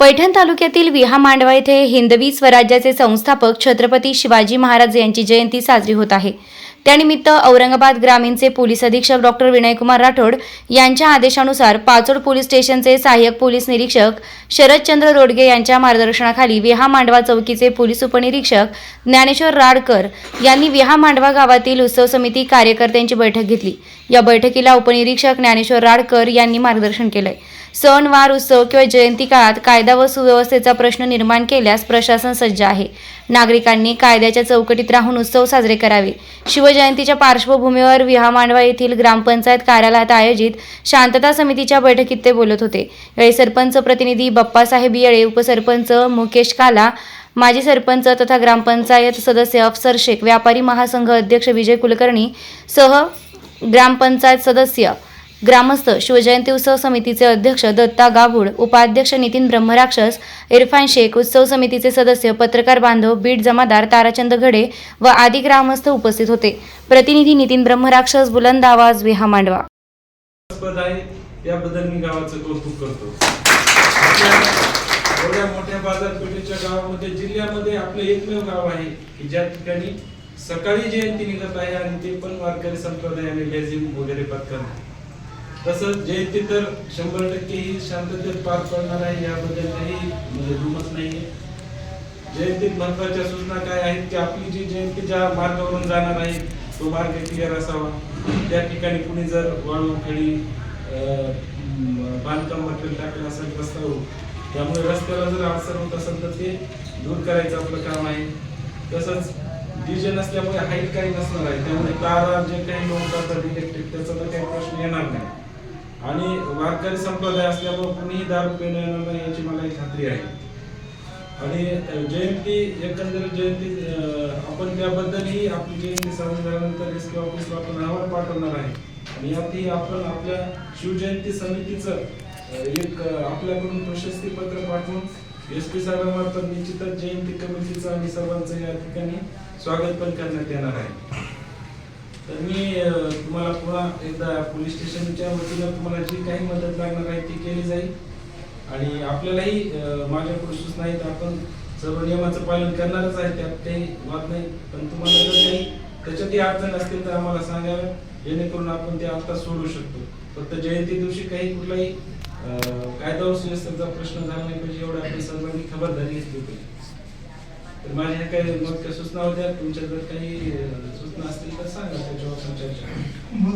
पैठण तालुक्यातील विहा मांडवा येथे हिंदवी स्वराज्याचे संस्थापक छत्रपती शिवाजी महाराज यांची जयंती साजरी होत आहे. त्यानिमित्त औरंगाबाद ग्रामीणचे पोलीस अधीक्षक डॉक्टर विनयकुमार राठोड यांच्या आदेशानुसार पाचोड पोलीस स्टेशनचे सहाय्यक पोलीस निरीक्षक शरदचंद्र रोडगे यांच्या मार्गदर्शनाखाली विहा मांडवा चौकीचे पोलीस उपनिरीक्षक ज्ञानेश्वर राडकर यांनी विहा मांडवा गावातील उत्सव समिती कार्यकर्त्यांची बैठक घेतली. या बैठकीला उपनिरीक्षक ज्ञानेश्वर राडकर यांनी मार्गदर्शन केलंय. सण वार उत्सव किंवा जयंती काळात कायदा व सुव्यवस्थेचा प्रश्न निर्माण केल्यास प्रशासन सज्ज आहे. नागरिकांनी कायद्याच्या चौकटीत राहून उत्सव साजरे करावे. शिवजयंतीच्या पार्श्वभूमीवर विहा मांडवा येथील ग्रामपंचायत कार्यालयात आयोजित शांतता समितीच्या बैठकीत ते बोलत होते. यावेळी सरपंच प्रतिनिधी बाप्पासाहेब येळे उपसरपंच मुकेश काला माजी सरपंच तथा ग्रामपंचायत सदस्य अफसर शेख व्यापारी महासंघ अध्यक्ष विजय कुलकर्णी सह ग्रामपंचायत सदस्य ग्रामस्थ शिवजयंती उत्सव समितीचे अध्यक्ष दत्ता गाभूड उपाध्यक्ष नितीन ब्रह्मराक्षस इरफान शेख उत्सव समितीचे सदस्य पत्रकार बांधव बीट जमादार ताराचंद घडे व आदी ग्रामस्थ उपस्थित होते. प्रतिनिधी नितीन ब्रह्मराक्षस बुलंद आवाज विहा मांडवा. याबद्दल मी गावाचं कौतुक करतो. एवढ्या मोठ्या बाजारपेठेच्या गावामध्ये जिल्ह्यामध्ये आपलं एकमेव गाव आहे की ज्या ठिकाणी सकाळी जयंती निघत आहे आणि ते पण वारकरी संप्रदायाने लेझिम वगैरे पत्करणार तसंच जयंती तर शंभर टक्के ही शांततेत पार पडणार आहे याबद्दल काही म्हणजे दुमत नाहीये. जयंतीत महत्त्वाच्या सूचना काय आहेत की आपली जी जयंती ज्या मार्गावरून जाणार आहे तो मार्ग क्लिअर असावा. त्या ठिकाणी कुणी जर वाळू खडी बांधकाम मटेरियल टाकलं असेल रस्त्यावर त्यामुळे रस्त्याला जर अडचण होत असेल तर ते दूर करायचं आपलं काम आहे. तसंच डीजे नसल्यामुळे हाईट काही नसणार आहे त्यामुळे तारा जे काही लोक जातात इलेक्ट्रिक त्याचा तर काही प्रश्न येणार नाही. आणि वारकरी संप्रदाय असल्यामुळे कुणीही दारू पिणार येणार नाही याची मला एक खात्री आहे. आणि जयंती एकंदरीत जयंती आपण त्याबद्दलही आपली जयंती साजरी झाल्यानंतर एस ऑफिसला आपण अहवाल पाठवणार आहे. आणि यातही आपण आपल्या शिवजयंती समितीचं एक आपल्याकडून प्रशस्तीपत्र पाठवून एस पी साहेबांमार्फत निश्चितच जयंती कमिटीचं आणि सर्वांचं या ठिकाणी स्वागत पण करण्यात येणार आहे. तर मी तुम्हाला पुन्हा एकदा पोलीस स्टेशनच्या वतीनं तुम्हाला जी काही मदत लागणार आहे ती केली जाईल. आणि आपल्यालाही माझ्याकडून सूचना आहेत आपण सर्व नियमाचं पालन करणारच आहे त्यात काही वाद नाही. पण तुम्हाला जर काही त्याच्यातही अडचण असतील तर आम्हाला सांगावे. जेणेकरून आपण ते आत्ता सोडू शकतो. फक्त जयंती दिवशी काही कुठलाही कायदा सुव्यवस्थेचा प्रश्न झाला नाही पाहिजे एवढं आपली सर्वांनी खबरदारी घेतली पाहिजे तर माझ्या काही मग सूचना होत्या तुमच्या जर काही सूचना असतील तर सांगा त्याच्यावर चर्चा